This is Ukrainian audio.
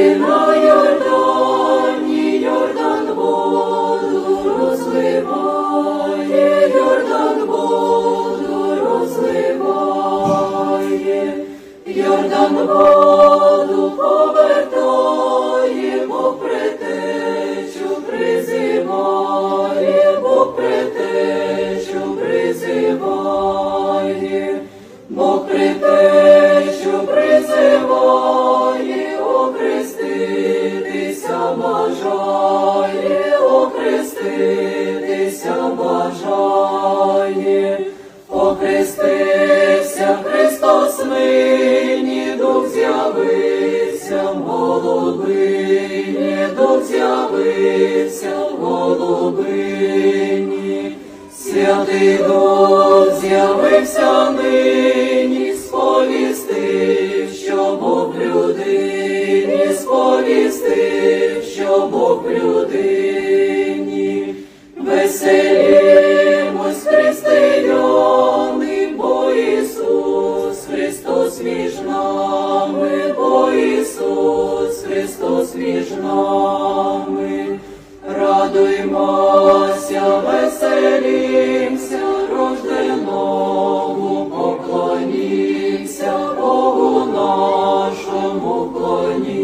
Ти Йордані, Йордан воду розливає, Йордан воду розливає, Йордан воду повертає, бажає, охреститися бажає, охрестився Христос нині, Дух з'явився в голубині, Дух з'явився в голубині, святий Дух з'явився нині, сповістив, що Бог людині, сповістив, веселімось, християни, бо Ісус, Христос між нами, Христос між нами, радуймося, веселімся, рожденому поклонімся, Богу нашому клонімся.